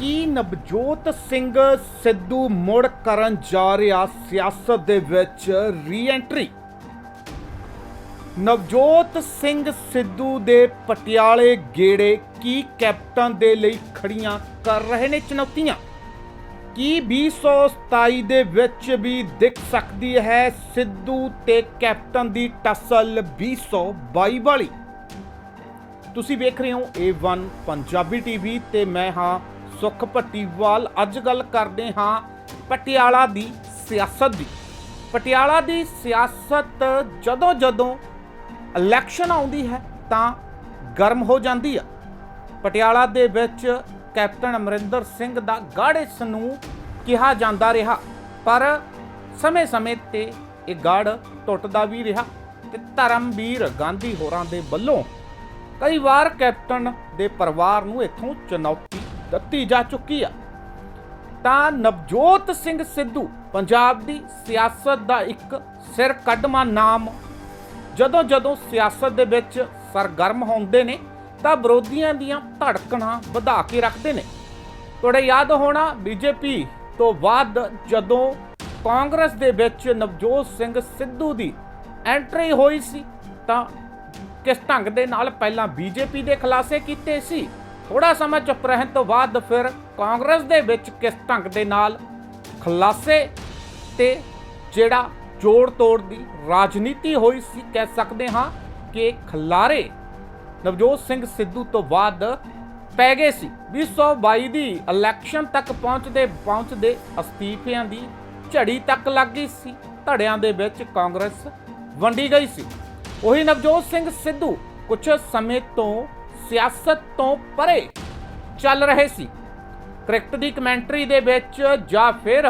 ਕੀ ਨਵਜੋਤ ਸਿੰਘ ਸਿੱਧੂ ਮੁੜ ਕਰਨ ਜਾ ਰਿਹਾ ਸਿਆਸਤ ਦੇ ਵਿੱਚ ਰੀਐਂਟਰੀ ਨਵਜੋਤ ਸਿੰਘ ਸਿੱਧੂ ਦੇ ਪਟਿਆਲੇ ਗੇੜੇ ਕੀ ਕੈਪਟਨ ਦੇ ਲਈ ਖੜੀਆਂ ਕਰ ਰਹੇ ਨੇ ਚੁਣੌਤੀਆਂ? ਕੀ 2027 ਦੇ ਵਿੱਚ ਵੀ ਦਿਖ ਸਕਦੀ ਹੈ ਸਿੱਧੂ ਤੇ ਕੈਪਟਨ ਦੀ ਟਸਲ 2022 ਵਾਲੀ? ਤੁਸੀਂ ਵੇਖ ਰਹੇ ਹੋ A1 ਪੰਜਾਬੀ ਟੀਵੀ ਤੇ ਮੈਂ ਹਾਂ ਸੁਖ ਭੱਟੀਵਾਲ ਅੱਜ ਗੱਲ ਕਰਦੇ ਹਾਂ ਪਟਿਆਲਾ ਦੀ ਸਿਆਸਤ ਦੀ। ਪਟਿਆਲਾ ਦੀ ਸਿਆਸਤ ਜਦੋਂ ਜਦੋਂ ਇਲੈਕਸ਼ਨ ਆਉਂਦੀ ਹੈ ਤਾਂ ਗਰਮ ਹੋ ਜਾਂਦੀ ਆ। ਪਟਿਆਲਾ ਦੇ ਵਿੱਚ ਕੈਪਟਨ ਅਮਰਿੰਦਰ ਸਿੰਘ ਦਾ ਗੜ੍ਹ ਇਸ ਨੂੰ ਕਿਹਾ ਜਾਂਦਾ ਰਿਹਾ, ਪਰ ਸਮੇਂ-ਸਮੇਂ ਤੇ ਇਹ ਗੜ੍ਹ ਟੁੱਟਦਾ ਵੀ ਰਿਹਾ ਤੇ ਧਰਮਵੀਰ ਗਾਂਧੀ ਹੋਰਾਂ ਦੇ ਵੱਲੋਂ ਕਈ ਵਾਰ ਕੈਪਟਨ ਦੇ ਪਰਿਵਾਰ ਨੂੰ ਇੱਥੋਂ ਚੁਣੌਤੀ ਦਿੱਤੀ ਜਾ ਚੁੱਕੀ ਆ। ਤਾਂ ਨਵਜੋਤ ਸਿੰਘ ਸਿੱਧੂ ਪੰਜਾਬ ਦੀ ਸਿਆਸਤ ਦਾ ਇੱਕ ਸਿਰ ਕੱਢਮਾ ਨਾਮ ਜਦੋਂ ਜਦੋਂ ਸਿਆਸਤ ਦੇ ਵਿੱਚ ਸਰਗਰਮ ਹੁੰਦੇ ਨੇ, ਤਾਂ ਵਿਰੋਧੀਆਂ ਦੀਆਂ ਧੜਕਣਾਂ ਵਧਾ ਕੇ ਰੱਖਦੇ ਨੇ। ਤੁਹਾਡੇ ਯਾਦ ਹੋਣਾ ਬੀਜੇਪੀ ਤੋਂ ਬਾਅਦ ਜਦੋਂ ਕਾਂਗਰਸ ਦੇ ਵਿੱਚ ਨਵਜੋਤ ਸਿੰਘ ਸਿੱਧੂ ਦੀ ਐਂਟਰੀ ਹੋਈ ਸੀ, ਤਾਂ ਕਿਸ ਢੰਗ ਦੇ ਨਾਲ ਪਹਿਲਾਂ ਬੀਜੇਪੀ ਦੇ ਖਲਾਸੇ ਕੀਤੇ ਸੀ? ਥੋੜਾ ਸਮਾਂ ਚੁੱਪ ਰਹਿਣ ਤੋਂ ਬਾਅਦ ਫਿਰ ਕਾਂਗਰਸ ਦੇ ਵਿੱਚ ਕਿਸ ਢੰਗ ਦੇ ਨਾਲ ਖਲਾਸੇ ਤੇ ਜਿਹੜਾ ਜੋੜ ਤੋੜ ਦੀ ਰਾਜਨੀਤੀ ਹੋਈ ਸੀ, ਕਹਿ ਸਕਦੇ ਹਾਂ ਕਿ ਖਲਾਰੇ ਨਵਜੋਤ ਸਿੰਘ ਸਿੱਧੂ ਤੋਂ ਬਾਅਦ ਪੈ ਗਏ ਸੀ। 2022 ਦੀ ਇਲੈਕਸ਼ਨ ਤੱਕ ਪਹੁੰਚਦੇ ਪਹੁੰਚਦੇ ਅਸਤੀਫਿਆਂ ਦੀ ਝੜੀ ਤੱਕ ਲੱਗ ਗਈ ਸੀ। ਧੜਿਆਂ ਦੇ ਵਿੱਚ ਕਾਂਗਰਸ ਵੰਡੀ ਗਈ ਸੀ। ਉਹੀ ਨਵਜੋਤ ਸਿੰਘ ਸਿੱਧੂ ਕੁਝ ਸਮੇਂ ਤੋਂ ਸਿਆਸਤ ਤੋਂ ਪਰੇ ਚੱਲ ਰਹੇ ਸੀ। ਕ੍ਰਿਕਟ ਦੀ ਕਮੈਂਟਰੀ ਦੇ ਵਿੱਚ ਜਾਂ ਫਿਰ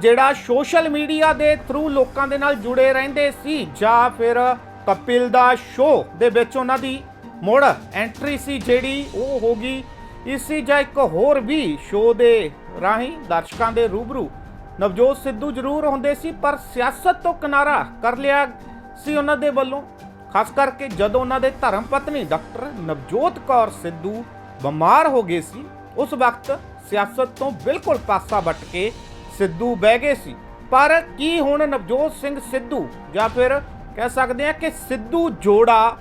ਜਿਹੜਾ ਸੋਸ਼ਲ ਮੀਡੀਆ ਦੇ ਥਰੂ ਲੋਕਾਂ ਦੇ ਨਾਲ ਜੁੜੇ ਰਹਿੰਦੇ ਸੀ ਜਾਂ ਫਿਰ ਕਪਿਲ ਦਾ ਸ਼ੋਅ ਦੇ ਵਿੱਚ ਉਹਨਾਂ ਦੀ ਮੁੜ ਐਂਟਰੀ ਸੀ ਜਿਹੜੀ ਉਹ ਹੋ ਗਈ। ਇਸੀ ਜਾਂ ਇੱਕ ਹੋਰ ਵੀ ਸ਼ੋਅ ਦੇ ਰਾਹੀਂ ਦਰਸ਼ਕਾਂ ਦੇ ਰੂਬਰੂ ਨਵਜੋਤ ਸਿੱਧੂ ਜ਼ਰੂਰ ਹੁੰਦੇ ਸੀ, ਪਰ ਸਿਆਸਤ ਤੋਂ ਕਿਨਾਰਾ ਕਰ ਲਿਆ ਸੀ ਉਹਨਾਂ ਦੇ ਵੱਲੋਂ। ਖਾਸ ਕਰਕੇ ਜਦੋਂ ਉਹਨਾਂ ਦੇ ਧਰਮ ਪਤਨੀ ਡਾਕਟਰ ਨਵਜੋਤ ਕੌਰ ਸਿੱਧੂ ਬਿਮਾਰ ਹੋ ਗਏ ਸੀ, ਉਸ ਵਕਤ ਸਿਆਸਤ ਤੋਂ ਬਿਲਕੁਲ ਪਾਸਾ ਵੱਟ ਕੇ ਸਿੱਧੂ ਬਹਿ ਗਏ ਸੀ। ਪਰ ਕੀ ਹੁਣ ਨਵਜੋਤ ਸਿੰਘ ਸਿੱਧੂ ਜਾਂ ਫਿਰ ਕਹਿ ਸਕਦੇ ਆ ਕਿ ਸਿੱਧੂ ਜੋੜਾ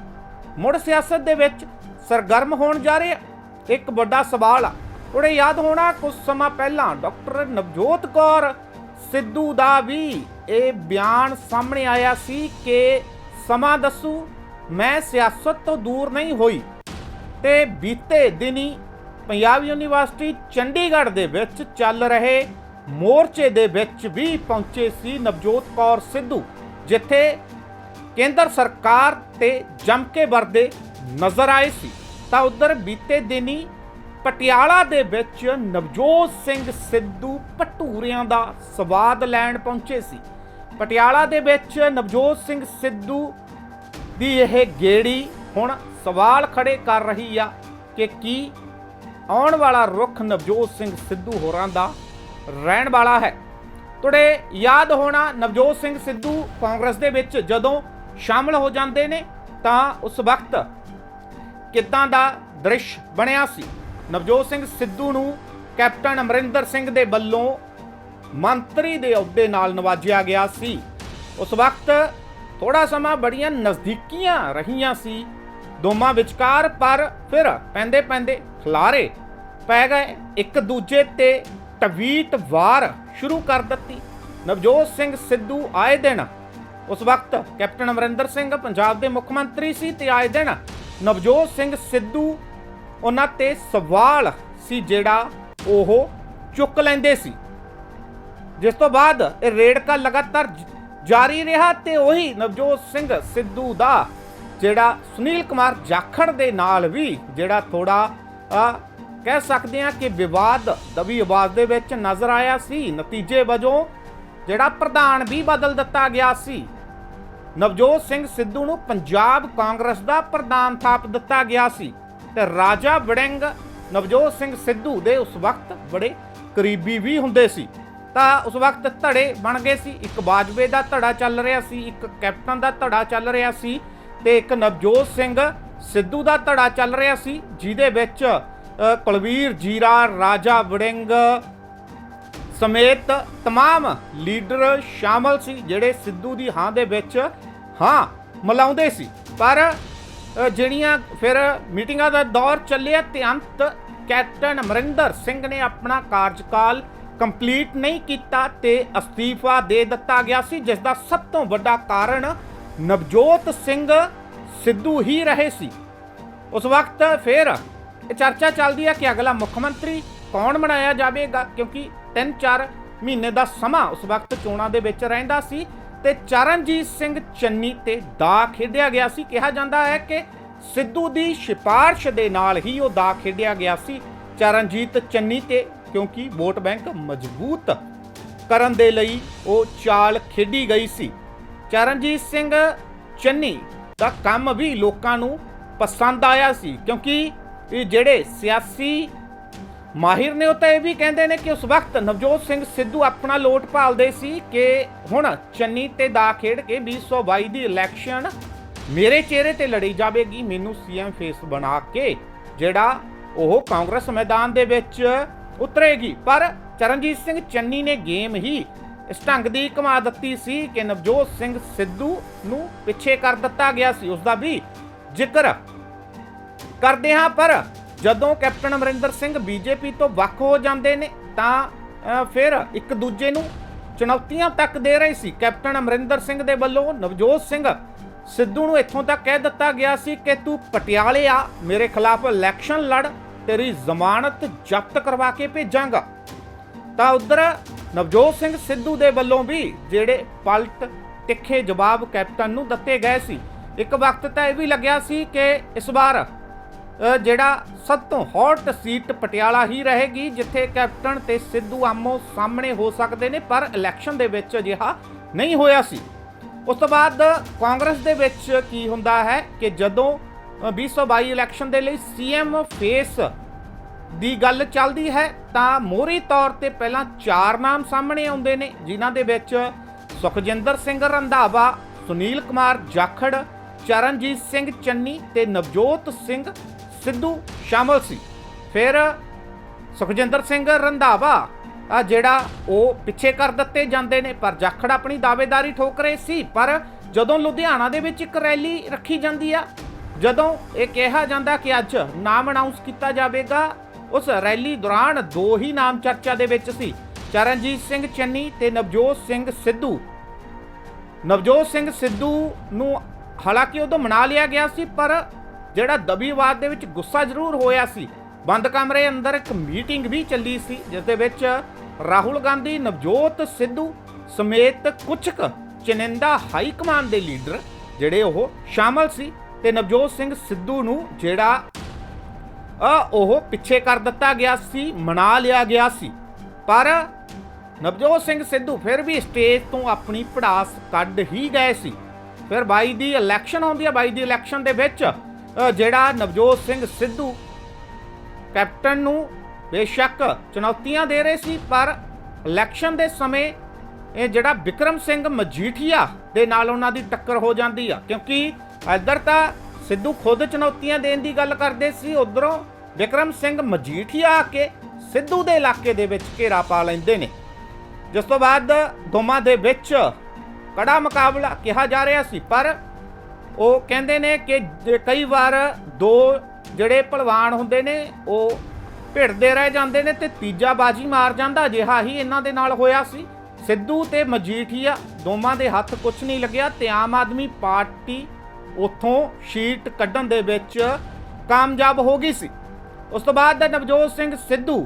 ਮੁੜ ਸਿਆਸਤ ਦੇ ਵਿੱਚ ਸਰਗਰਮ ਹੋਣ ਜਾ ਰਿਹਾ? ਇੱਕ ਵੱਡਾ ਸਵਾਲ ਆ। ਥੋੜੇ ਯਾਦ ਹੋਣਾ ਕੁਝ ਸਮਾਂ ਪਹਿਲਾਂ ਡਾਕਟਰ ਨਵਜੋਤ ਕੌਰ ਸਿੱਧੂ ਦਾ ਵੀ ਇਹ ਬਿਆਨ ਸਾਹਮਣੇ ਆਇਆ ਸੀ ਕਿ ਸਮਾਂ ਦੱਸੂ, ਮੈਂ ਸਿਆਸਤ ਤੋਂ ਦੂਰ ਨਹੀਂ ਹੋਈ ਤੇ ਬੀਤੇ ਦਿਨੀ ਪੰਜਾਬ ਯੂਨੀਵਰਸਿਟੀ ਚੰਡੀਗੜ੍ਹ ਦੇ ਵਿੱਚ ਚੱਲ ਰਹੇ ਮੋਰਚੇ ਦੇ ਵਿੱਚ ਵੀ ਪਹੁੰਚੇ ਸੀ ਨਵਜੋਤ ਕੌਰ ਸਿੱਧੂ, ਜਿੱਥੇ ਕੇਂਦਰ ਸਰਕਾਰ ਤੇ ਜੰਮ ਕੇ ਵਰਦੇ ਨਜ਼ਰ ਆਏ ਸੀ। ਤਾਂ ਉਧਰ ਬੀਤੇ ਦਿਨੀ ਪਟਿਆਲਾ ਦੇ ਵਿੱਚ ਨਵਜੋਤ ਸਿੰਘ ਸਿੱਧੂ ਭਟੂਰਿਆਂ ਦਾ ਸਵਾਦ ਲੈਣ ਪਹੁੰਚੇ ਸੀ। ਪਟਿਆਲਾ ਦੇ ਵਿੱਚ ਨਵਜੋਤ ਸਿੰਘ ਸਿੱਧੂ ਦੀ ਇਹ ਗੇੜੀ ਹੁਣ ਸਵਾਲ ਖੜੇ ਕਰ ਰਹੀ ਆ ਕਿ ਕੀ ਆਉਣ ਵਾਲਾ ਰੁਖ ਨਵਜੋਤ ਸਿੰਘ ਸਿੱਧੂ ਹੋਰਾਂ ਦਾ ਰਹਿਣ ਵਾਲਾ ਹੈ। ਤੁਹਾਡੇ ਯਾਦ ਹੋਣਾ, ਨਵਜੋਤ ਸਿੰਘ ਸਿੱਧੂ ਕਾਂਗਰਸ ਦੇ ਵਿੱਚ ਜਦੋਂ ਸ਼ਾਮਲ ਹੋ ਜਾਂਦੇ ਨੇ, ਤਾਂ ਉਸ ਵਕਤ ਕਿੱਦਾਂ ਦਾ ਦ੍ਰਿਸ਼ ਬਣਿਆ ਸੀ? ਨਵਜੋਤ ਸਿੰਘ ਸਿੱਧੂ ਨੂੰ ਕੈਪਟਨ ਅਮਰਿੰਦਰ ਸਿੰਘ ਦੇ ਵੱਲੋਂ ਮੰਤਰੀ ਦੇ ਅਹੁਦੇ ਨਾਲ ਨਵਾਜਿਆ ਗਿਆ ਸੀ। ਉਸ ਵਕਤ ਥੋੜਾ ਸਮਾਂ ਬੜੀਆਂ ਨਜ਼ਦੀਕੀਆਂ ਰਹੀਆਂ ਸੀ। ਦੋਵਾਂ ਵਿਚਕਾਰ ਪਰ ਫਿਰ ਪੈਂਦੇ ਪੈਂਦੇ ਖਲਾਰੇ ਪੈ ਗਏ। ਇੱਕ ਦੂਜੇ ਤੇ ਟਵੀਟ ਵਾਰ ਸ਼ੁਰੂ ਕਰ ਦਿੱਤੀ। ਨਵਜੋਤ ਸਿੰਘ ਸਿੱਧੂ ਆਏ ਦਿਨ ਉਸ ਵਕਤ ਕੈਪਟਨ ਅਮਰਿੰਦਰ ਸਿੰਘ ਪੰਜਾਬ ਦੇ ਮੁੱਖ ਮੰਤਰੀ ਸੀ ਤੇ ਆਏ ਦਿਨ ਨਵਜੋਤ ਸਿੰਘ ਸਿੱਧੂ ਉਹਨਾਂ ਤੇ ਸਵਾਲ ਸੀ ਜਿਹੜਾ ਉਹ ਚੁੱਕ ਲੈਂਦੇ ਸੀ। ਜਿਸ ਤੋਂ ਬਾਅਦ ਇਹ ਰੇੜਕਾ ਲਗਾਤਾਰ ਜਾਰੀ ਰਿਹਾ ਤੇ ਉਹੀ ਨਵਜੋਤ ਸਿੰਘ ਸਿੱਧੂ ਦਾ, ਜਿਹੜਾ ਸੁਨੀਲ ਕੁਮਾਰ ਜਾਖੜ ਦੇ ਨਾਲ ਵੀ ਜਿਹੜਾ ਥੋੜਾ ਕਹਿ ਸਕਦੇ ਆ ਕਿ ਵਿਵਾਦ, ਦਬੀ ਆਵਾਜ਼ ਦੇ ਵਿੱਚ ਨਜ਼ਰ ਆਇਆ ਸੀ। ਨਤੀਜੇ ਵਜੋਂ ਜਿਹੜਾ ਪ੍ਰਧਾਨ ਵੀ ਬਦਲ ਦਿੱਤਾ ਗਿਆ ਸੀ। ਨਵਜੋਤ ਸਿੰਘ ਸਿੱਧੂ ਨੂੰ ਪੰਜਾਬ ਕਾਂਗਰਸ ਦਾ ਪ੍ਰਧਾਨ ਥਾਪ ਦਿੱਤਾ ਗਿਆ ਸੀ ਤੇ ਰਾਜਾ ਵੜਿੰਗ ਨਵਜੋਤ ਸਿੰਘ ਸਿੱਧੂ ਦੇ ਉਸ ਵਕਤ ਬੜੇ ਕਰੀਬੀ ਵੀ ਹੁੰਦੇ ਸੀ। ਤਾਂ ਉਸ ਵਕਤ ਧੜੇ ਬਣ ਗਏ ਸੀ ਇੱਕ ਬਾਜਵੇ ਦਾ ਧੜਾ ਚੱਲ ਰਿਹਾ ਸੀ ਇੱਕ ਕੈਪਟਨ ਦਾ ਧੜਾ ਚੱਲ ਰਿਹਾ ਸੀ ਤੇ ਇੱਕ ਨਵਜੋਤ ਸਿੰਘ ਸਿੱਧੂ ਦਾ ਧੜਾ ਚੱਲ ਰਿਹਾ ਸੀ ਜਿਹਦੇ ਵਿੱਚ ਅ, ਕੁਲਵੀਰ ਜੀਰਾ ਰਾਜਾ ਵੜਿੰਗ ਸਮੇਤ तमाम ਲੀਡਰ ਸ਼ਾਮਲ ਸੀ ਜਿਹੜੇ ਸਿੱਧੂ ਦੀ ਹਾਂ ਦੇ ਵਿੱਚ ਹਾਂ ਮਿਲਾਉਂਦੇ ਸੀ ਪਰ ਅ, ਜਿਹੜੀਆਂ ਫਿਰ ਮੀਟਿੰਗਾਂ ਦਾ ਦੌਰ ਚੱਲਿਆ ਤੇ ਅੰਤ ਕੈਪਟਨ ਅਮਰਿੰਦਰ ਸਿੰਘ ਨੇ ਆਪਣਾ ਕਾਰਜਕਾਲ ਕੰਪਲੀਟ ਨਹੀਂ ਕੀਤਾ ਤੇ ਅਸਤੀਫਾ ਦੇ ਦਿੱਤਾ ਗਿਆ ਸੀ, ਜਿਸ ਦਾ ਸਭ ਤੋਂ ਵੱਡਾ ਕਾਰਨ ਨਵਜੋਤ ਸਿੰਘ ਸਿੱਧੂ ਹੀ ਰਹੇ ਸੀ। ਉਸ ਵਕਤ ਫਿਰ ਇਹ ਚਰਚਾ ਚੱਲਦੀ ਹੈ ਕਿ ਅਗਲਾ ਮੁੱਖ ਮੰਤਰੀ ਕੌਣ ਬਣਾਇਆ ਜਾਵੇਗਾ, ਕਿਉਂਕਿ 3-4 ਮਹੀਨੇ ਦਾ ਸਮਾਂ ਉਸ ਵਕਤ ਚੋਣਾਂ ਦੇ ਵਿੱਚ ਰਹਿੰਦਾ ਸੀ ਤੇ ਚਰਨਜੀਤ ਸਿੰਘ ਚੰਨੀ ਤੇ ਦਾ ਖੇਡਿਆ ਗਿਆ ਸੀ। ਕਿਹਾ ਜਾਂਦਾ ਹੈ ਕਿ ਸਿੱਧੂ ਦੀ ਸਿਫਾਰਿਸ਼ ਦੇ ਨਾਲ ਹੀ ਉਹ ਦਾ ਖੇਡਿਆ ਗਿਆ ਸੀ। ਚਰਨਜੀਤ ਚੰਨੀ ਤੇ ਕਿਉਂਕਿ ਵੋਟ ਬੈਂਕ ਮਜ਼ਬੂਤ ਕਰਨ ਦੇ ਲਈ ਉਹ ਚਾਲ ਖੇਡੀ ਗਈ ਸੀ। ਚਰਨਜੀਤ ਸਿੰਘ ਚੰਨੀ ਦਾ ਕੰਮ ਵੀ ਲੋਕਾਂ ਨੂੰ ਪਸੰਦ ਆਇਆ ਸੀ ਕਿਉਂਕਿ ਇਹ ਜਿਹੜੇ ਸਿਆਸੀ ਮਾਹਿਰ ਨੇ ਉਹ ਤਾਂ ਇਹ ਵੀ ਕਹਿੰਦੇ ਨੇ ਕਿ ਉਸ ਵਕਤ ਨਵਜੋਤ ਸਿੰਘ ਸਿੱਧੂ ਆਪਣਾ ਲੋਟ ਭਾਲਦੇ ਸੀ ਕਿ ਹੁਣ ਚੰਨੀ ਤੇ ਦਾ ਖੇਡ ਕੇ 2022 ਦੀ ਇਲੈਕਸ਼ਨ ਮੇਰੇ ਚਿਹਰੇ ਤੇ ਲੜੀ ਜਾਵੇਗੀ, ਮੈਨੂੰ ਸੀਐਮ ਫੇਸ ਬਣਾ ਕੇ, ਜਿਹੜਾ ਉਹ ਕਾਂਗਰਸ ਮੈਦਾਨ ਦੇ ਵਿੱਚ ਉਤਰੇਗੀ। ਪਰ ਚਰਨਜੀਤ ਸਿੰਘ ਚੰਨੀ ਨੇ ਗੇਮ ਹੀ ਇਸ ਢੰਗ ਦੀ ਕਮਾ ਦਿੱਤੀ ਸੀ ਕਿ ਨਵਜੋਤ ਸਿੰਘ ਸਿੱਧੂ ਨੂੰ ਪਿੱਛੇ ਕਰ ਦਿੱਤਾ ਗਿਆ ਸੀ। ਉਸ ਦਾ ਵੀ ਜ਼ਿਕਰ ਕਰਦੇ ਹਾਂ, ਪਰ ਜਦੋਂ ਕੈਪਟਨ ਅਮਰਿੰਦਰ ਸਿੰਘ ਬੀਜੇਪੀ ਤੋਂ ਵੱਖ ਹੋ ਜਾਂਦੇ ਨੇ, ਤਾਂ ਫਿਰ ਇੱਕ ਦੂਜੇ ਨੂੰ ਚੁਣੌਤੀਆਂ ਤੱਕ ਦੇ ਰਹੇ ਸੀ। ਕੈਪਟਨ ਅਮਰਿੰਦਰ ਸਿੰਘ ਦੇ ਵੱਲੋਂ ਨਵਜੋਤ ਸਿੰਘ ਸਿੱਧੂ ਨੂੰ ਇੱਥੋਂ ਤੱਕ ਕਹਿ ਦਿੱਤਾ ਗਿਆ ਸੀ ਕਿ ਤੂੰ ਪਟਿਆਲੇ ਆ, ਮੇਰੇ ਖਿਲਾਫ ਇਲੈਕਸ਼ਨ ਲੜ। ਤੇਰੀ ਜ਼ਮਾਨਤ ਜ਼ਬਤ ਕਰਵਾ ਕੇ ਭੇਜਾਂਗਾ। ਤਾਂ ਉਧਰ ਨਵਜੋਤ ਸਿੰਘ ਸਿੱਧੂ ਦੇ ਵੱਲੋਂ ਵੀ ਜਿਹੜੇ ਪਲਟ ਤਿੱਖੇ ਜਵਾਬ ਕੈਪਟਨ ਨੂੰ ਦਿੱਤੇ ਗਏ ਸੀ। ਇੱਕ ਵਕਤ ਤਾਂ ਇਹ ਵੀ ਲੱਗਿਆ ਸੀ ਕਿ ਇਸ ਵਾਰ ਜਿਹੜਾ ਸਭ ਤੋਂ ਹੌਟ ਸੀਟ ਪਟਿਆਲਾ ਹੀ ਰਹੇਗੀ, ਜਿੱਥੇ ਕੈਪਟਨ ਤੇ ਸਿੱਧੂ ਆਮੋ ਸਾਹਮਣੇ ਹੋ ਸਕਦੇ ਨੇ, ਪਰ ਇਲੈਕਸ਼ਨ ਦੇ ਵਿੱਚ ਅਜਿਹਾ ਨਹੀਂ ਹੋਇਆ ਸੀ। ਉਸ ਤੋਂ ਬਾਅਦ ਕਾਂਗਰਸ ਦੇ ਵਿੱਚ ਕੀ ਹੁੰਦਾ ਹੈ ਕਿ ਜਦੋਂ 2022 ਇਲੈਕਸ਼ਨ ਦੇ ਲਈ ਸੀਐਮ ਫੇਸ ਦੀ ਗੱਲ ਚੱਲਦੀ ਹੈ, ਤਾਂ ਮੋਹਰੀ ਤੌਰ ਤੇ ਪਹਿਲਾਂ ਚਾਰ ਨਾਮ ਸਾਹਮਣੇ ਆਉਂਦੇ ਨੇ, ਜਿਨ੍ਹਾਂ ਦੇ ਵਿੱਚ ਸੁਖਜਿੰਦਰ ਸਿੰਘ ਰੰਧਾਵਾ, ਸੁਨੀਲ ਕੁਮਾਰ ਜਾਖੜ, ਚਰਨਜੀਤ ਸਿੰਘ ਚੰਨੀ ਤੇ ਨਵਜੋਤ ਸਿੰਘ ਸਿੱਧੂ ਸ਼ਾਮਲ ਸੀ। ਫਿਰ ਸੁਖਜਿੰਦਰ ਸਿੰਘ ਰੰਧਾਵਾ ਆ ਜਿਹੜਾ ਉਹ ਪਿੱਛੇ ਕਰ ਦਿੱਤੇ ਜਾਂਦੇ ਨੇ, ਪਰ ਜਾਖੜ ਆਪਣੀ ਦਾਅਵੇਦਾਰੀ ਠੋਕ ਰਹੇ ਸੀ, ਪਰ ਜਦੋਂ ਲੁਧਿਆਣਾ ਦੇ ਵਿੱਚ ਇੱਕ ਰੈਲੀ ਰੱਖੀ ਜਾਂਦੀ ਆ ਜਦੋਂ ਇਹ ਕਿਹਾ ਜਾਂਦਾ ਕਿ ਅੱਜ ਨਾਮ ਅਨਾਉਂਸ ਕੀਤਾ ਜਾਵੇਗਾ, ਉਸ ਰੈਲੀ ਦੌਰਾਨ ਦੋ ਹੀ ਨਾਮ ਚਰਚਾ ਦੇ ਵਿੱਚ ਸੀ। ਚਰਨਜੀਤ ਸਿੰਘ ਚੰਨੀ ਤੇ ਨਵਜੋਤ ਸਿੰਘ ਸਿੱਧੂ। ਨਵਜੋਤ ਸਿੰਘ ਸਿੱਧੂ ਨੂੰ ਹਾਲਾਂਕਿ ਉਦੋਂ ਮਨਾ ਲਿਆ ਗਿਆ ਸੀ, ਪਰ ਜਿਹੜਾ ਦਬੀਵਾਦ ਦੇ ਵਿੱਚ ਗੁੱਸਾ ਜ਼ਰੂਰ ਹੋਇਆ ਸੀ। ਬੰਦ ਕਮਰੇ ਅੰਦਰ ਇੱਕ ਮੀਟਿੰਗ ਵੀ ਚੱਲੀ ਸੀ ਜਿਸ ਦੇ ਵਿੱਚ ਰਾਹੁਲ ਗਾਂਧੀ, ਨਵਜੋਤ ਸਿੱਧੂ ਸਮੇਤ ਕੁਝ ਕੁ ਚਨਿੰਦਾ ਹਾਈ ਕਮਾਂਡ ਦੇ ਲੀਡਰ ਜਿਹੜੇ ਉਹ ਸ਼ਾਮਲ ਸੀ। ਤੇ ਨਵਜੋਤ ਸਿੰਘ ਸਿੱਧੂ ਨੂੰ ਜਿਹੜਾ ਆ ਉਹ ਪਿੱਛੇ ਕਰ ਦਿੱਤਾ ਗਿਆ ਸੀ, ਮਨਾ ਲਿਆ ਗਿਆ ਸੀ। ਪਰ ਨਵਜੋਤ ਸਿੰਘ ਸਿੱਧੂ ਫਿਰ ਵੀ ਸਟੇਜ ਤੋਂ ਆਪਣੀ ਪੜਾਸ ਕੱਢ ਹੀ ਗਏ ਸੀ। ਫਿਰ 22 ਦੀ ਇਲੈਕਸ਼ਨ ਆਉਂਦੀ ਹੈ 22 ਦੀ ਇਲੈਕਸ਼ਨ ਦੇ ਵਿੱਚ ਜਿਹੜਾ ਨਵਜੋਤ ਸਿੰਘ ਸਿੱਧੂ ਕੈਪਟਨ ਨੂੰ ਬੇਸ਼ੱਕ ਚੁਣੌਤੀਆਂ ਦੇ ਰਹੇ ਸੀ, ਪਰ ਇਲੈਕਸ਼ਨ ਦੇ ਸਮੇਂ ਇਹ ਜਿਹੜਾ ਵਿਕਰਮ ਸਿੰਘ ਮਜੀਠੀਆ ਦੇ ਨਾਲ ਉਹਨਾਂ ਦੀ ਟੱਕਰ ਹੋ ਜਾਂਦੀ ਆ। ਕਿਉਂਕਿ ਇੱਧਰ ਤਾਂ ਸਿੱਧੂ ਖੁਦ ਚੁਣੌਤੀਆਂ ਦੇਣ ਦੀ ਗੱਲ ਕਰਦੇ ਸੀ, ਉਧਰੋਂ ਵਿਕਰਮ ਸਿੰਘ ਮਜੀਠੀਆ ਆ ਕੇ ਸਿੱਧੂ ਦੇ ਇਲਾਕੇ ਦੇ ਵਿੱਚ ਘੇਰਾ ਪਾ ਲੈਂਦੇ ਨੇ। ਜਿਸ ਤੋਂ ਬਾਅਦ ਦੋਵਾਂ ਦੇ ਵਿੱਚ ਕੜਾ ਮੁਕਾਬਲਾ ਕਿਹਾ ਜਾ ਰਿਹਾ ਸੀ, ਪਰ ਉਹ ਕਹਿੰਦੇ ਨੇ ਕਿ ਕਈ ਵਾਰ ਦੋ ਜਿਹੜੇ ਪਹਿਲਵਾਨ ਹੁੰਦੇ ਨੇ, ਉਹ ਭਿੜਦੇ ਰਹਿ ਜਾਂਦੇ ਨੇ ਤੇ ਤੀਜਾ ਬਾਜੀ ਮਾਰ ਜਾਂਦਾ, ਅਜਿਹਾ ਹੀ ਇਹਨਾਂ ਦੇ ਨਾਲ ਹੋਇਆ ਸੀ। ਸਿੱਧੂ ਤੇ ਮਜੀਠੀਆ ਦੋਵਾਂ ਦੇ ਹੱਥ ਕੁਝ ਨਹੀਂ ਲੱਗਿਆ, ਤੇ ਆਮ ਆਦਮੀ ਪਾਰਟੀ ਉੱਥੋਂ ਸ਼ੀਟ ਕੱਢਣ ਦੇ ਵਿੱਚ ਕਾਮਯਾਬ ਹੋ ਗਈ ਸੀ। ਉਸ ਤੋਂ ਬਾਅਦ ਨਵਜੋਤ ਸਿੰਘ ਸਿੱਧੂ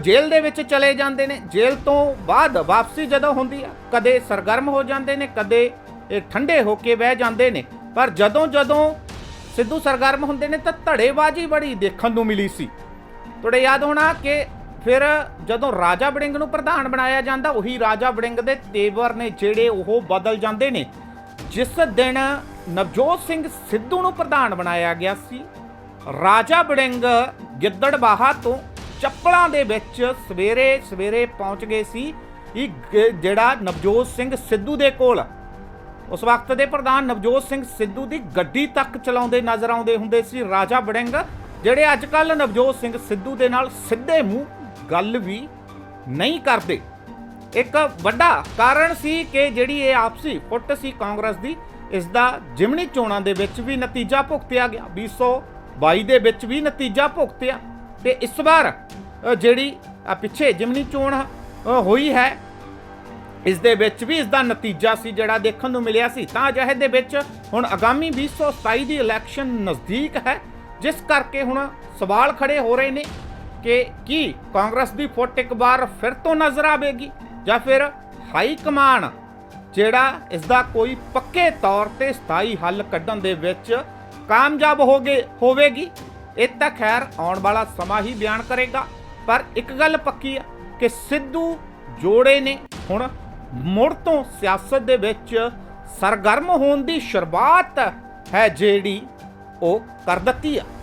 ਜੇਲ੍ਹ ਦੇ ਵਿੱਚ ਚਲੇ ਜਾਂਦੇ ਨੇ। ਜੇਲ੍ਹ ਤੋਂ ਬਾਅਦ ਵਾਪਸੀ ਜਦੋਂ ਹੁੰਦੀ ਆ, ਕਦੇ ਸਰਗਰਮ ਹੋ ਜਾਂਦੇ ਨੇ, ਕਦੇ ਇਹ ਠੰਡੇ ਹੋ ਕੇ ਬਹਿ ਜਾਂਦੇ ਨੇ। ਪਰ ਜਦੋਂ ਜਦੋਂ ਸਿੱਧੂ ਸਰਗਰਮ ਹੁੰਦੇ ਨੇ ਤਾਂ ਧੜੇਬਾਜ਼ੀ ਬੜੀ ਦੇਖਣ ਨੂੰ ਮਿਲੀ ਸੀ। ਤੁਹਾਡੇ ਯਾਦ ਹੋਣਾ ਕਿ ਫਿਰ ਜਦੋਂ ਰਾਜਾ ਵੜਿੰਗ ਨੂੰ ਪ੍ਰਧਾਨ ਬਣਾਇਆ ਜਾਂਦਾ, ਉਹੀ ਰਾਜਾ ਵੜਿੰਗ ਦੇ ਤੇਵਰ ਨੇ ਜਿਹੜੇ ਉਹ ਬਦਲ ਜਾਂਦੇ ਨੇ। ਜਿਸ ਦਿਨ ਨਵਜੋਤ ਸਿੰਘ ਸਿੱਧੂ ਨੂੰ ਪ੍ਰਧਾਨ ਬਣਾਇਆ ਗਿਆ ਸੀ, ਰਾਜਾ ਬੜਿੰਗ ਗਿੱਦੜਬਾਹਾ ਤੋਂ ਚੱਪਲਾਂ ਦੇ ਵਿੱਚ ਸਵੇਰੇ ਸਵੇਰੇ ਪਹੁੰਚ ਗਏ ਸੀ, ਇਹ ਜਿਹੜਾ ਨਵਜੋਤ ਸਿੰਘ ਸਿੱਧੂ ਦੇ ਕੋਲ। ਉਸ ਵਕਤ ਦੇ ਪ੍ਰਧਾਨ ਨਵਜੋਤ ਸਿੰਘ ਸਿੱਧੂ ਦੀ ਗੱਡੀ ਤੱਕ ਚਲਾਉਂਦੇ ਨਜ਼ਰ ਆਉਂਦੇ ਹੁੰਦੇ ਸੀ, ਰਾਜਾ ਬੜਿੰਗ ਜਿਹੜੇ ਅੱਜ ਕੱਲ ਨਵਜੋਤ ਸਿੰਘ ਸਿੱਧੂ ਦੇ ਨਾਲ ਸਿੱਧੇ ਮੂੰਹ ਗੱਲ ਵੀ ਨਹੀਂ ਕਰਦੇ। ਇੱਕ ਵੱਡਾ ਕਾਰਨ ਸੀ ਕਿ ਜਿਹੜੀ ਇਹ ਆਪਸੀ ਫੁੱਟ ਸੀ ਕਾਂਗਰਸ ਦੀ, ਇਸ ਦਾ ਜਿਮਣੀ ਚੋਣਾਂ ਦੇ ਵਿੱਚ ਵੀ ਨਤੀਜਾ ਭੁਗਤਿਆ ਗਿਆ। 2022 ਦੇ ਵਿੱਚ ਵੀ ਨਤੀਜਾ ਭੁਗਤਿਆ। ਤੇ ਇਸ ਵਾਰ ਜਿਹੜੀ ਪਿੱਛੇ ਜਿਮਣੀ ਚੋਣ ਹੋਈ ਹੈ, ਇਸ ਦੇ ਵਿੱਚ ਵੀ ਇਸ ਦਾ ਨਤੀਜਾ ਸੀ ਜਿਹੜਾ ਦੇਖਣ ਨੂੰ ਮਿਲਿਆ ਸੀ। ਤਾਂ ਅਜਿਹੇ ਦੇ ਵਿੱਚ ਹੁਣ ਆਗਾਮੀ 2027 ਦੀ ਇਲੈਕਸ਼ਨ ਨਜ਼ਦੀਕ ਹੈ, ਜਿਸ ਕਰਕੇ ਹੁਣ ਸਵਾਲ ਖੜੇ ਹੋ ਰਹੇ ਨੇ ਕਿ ਕੀ ਕਾਂਗਰਸ ਦੀ ਫੁੱਟ ਇੱਕ ਵਾਰ ਫਿਰ ਤੋਂ ਨਜ਼ਰ ਆਵੇਗੀ? ਜਾਂ ਫਿਰ ਹਾਈ ਕਮਾਨ ਜਿਹੜਾ ਇਸ ਦਾ ਕੋਈ ਪੱਕੇ ਤੌਰ ਤੇ ਸਥਾਈ ਹੱਲ ਕੱਢਣ ਦੇ ਵਿੱਚ ਕਾਮਯਾਬ ਹੋਗੇ ਹੋਵੇਗੀ। ਇਹ ਤਾਂ ਖੈਰ ਆਉਣ ਵਾਲਾ ਸਮਾਂ ਹੀ ਬਿਆਨ ਕਰੇਗਾ। ਪਰ ਇੱਕ ਗੱਲ ਪੱਕੀ ਆ ਕਿ ਸਿੱਧੂ ਜੋੜੇ ਨੇ। ਹੁਣ ਮੁੜ ਤੋਂ ਸਿਆਸਤ ਦੇ ਵਿੱਚ ਸਰਗਰਮ ਹੋਣ ਦੀ ਸ਼ੁਰੂਆਤ ਹੈ ਜਿਹੜੀ ਉਹ ਕਰ ਦਿੱਤੀ ਆ।